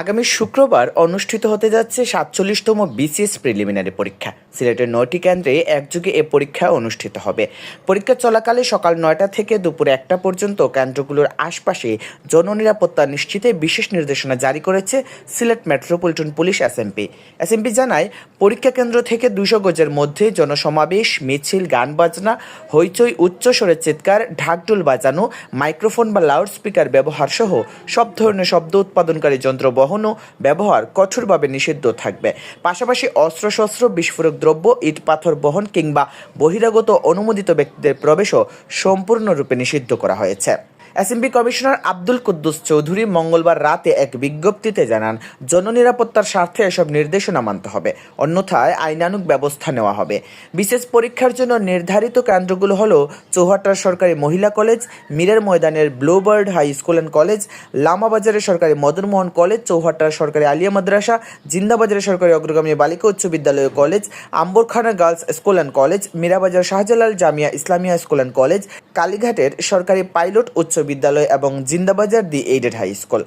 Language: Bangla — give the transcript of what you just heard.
আগামী শুক্রবার অনুষ্ঠিত হতে যাচ্ছে সাতচল্লিশতম বিসিএস প্রিলিমিনারি পরীক্ষা। সিলেটের নয়টি কেন্দ্রে একযোগে এ পরীক্ষা অনুষ্ঠিত হবে। পরীক্ষা চলাকালে সকাল নয়টা থেকে দুপুর একটা পর্যন্ত কেন্দ্রগুলোর আশপাশে জননিরাপত্তা নিশ্চিতে বিশেষ নির্দেশনা জারি করেছে Sylhet metropolitan police SMP. SMP জানায়, পরীক্ষা কেন্দ্র থেকে দুশো গজের মধ্যে জনসমাবেশ, মিছিল, গান বাজনা, হইচই, উচ্চস্বরের চিৎকার, ঢাকঢোল বাজানো, মাইক্রোফোন বা লাউডস্পিকার ব্যবহার সহ সব ধরনের শব্দ উৎপাদনকারী যন্ত্র বহন ও ব্যবহার কঠোরভাবে নিষিদ্ধ থাকবে। পাশাপাশি অস্ত্রশস্ত্র, বিস্ফোরক দ্রব্য, ইট, পাথর বহন কিংবা বহিরাগত অনুমোদিত ব্যক্তিদের প্রবেশও সম্পূর্ণরূপে নিষিদ্ধ করা হয়েছে। এসএমপি কমিশনার আব্দুল কুদ্দুস চৌধুরী মঙ্গলবার রাতে এক বিজ্ঞপ্তিতে জানান, জননিরাপত্তার স্বার্থে এসব নির্দেশনা মানতে হবে। অন্যথায় আইনানুগ ব্যবস্থা নেওয়া হবে। বিশেষ পরীক্ষার জন্য নির্ধারিত কেন্দ্রগুলো হলো চৌহাটার সরকারি মহিলা কলেজ, মীরের ময়দানের Bluebird high school and college, লামাবাজারের সরকারি মদনমোহন কলেজ চৌহাটার সরকারি আলিয়া মাদ্রাসা, জিন্দাবাজারের সরকারি অগ্রগামী বালিকা উচ্চ বিদ্যালয় college, Ambarkhana girls school and college, Mirabazar Shahjalal Jamia Islamia school and college, কালীঘাটের সরকারি পাইলট উচ্চ বিদ্যালয় এবং Zindabazar the aided high school.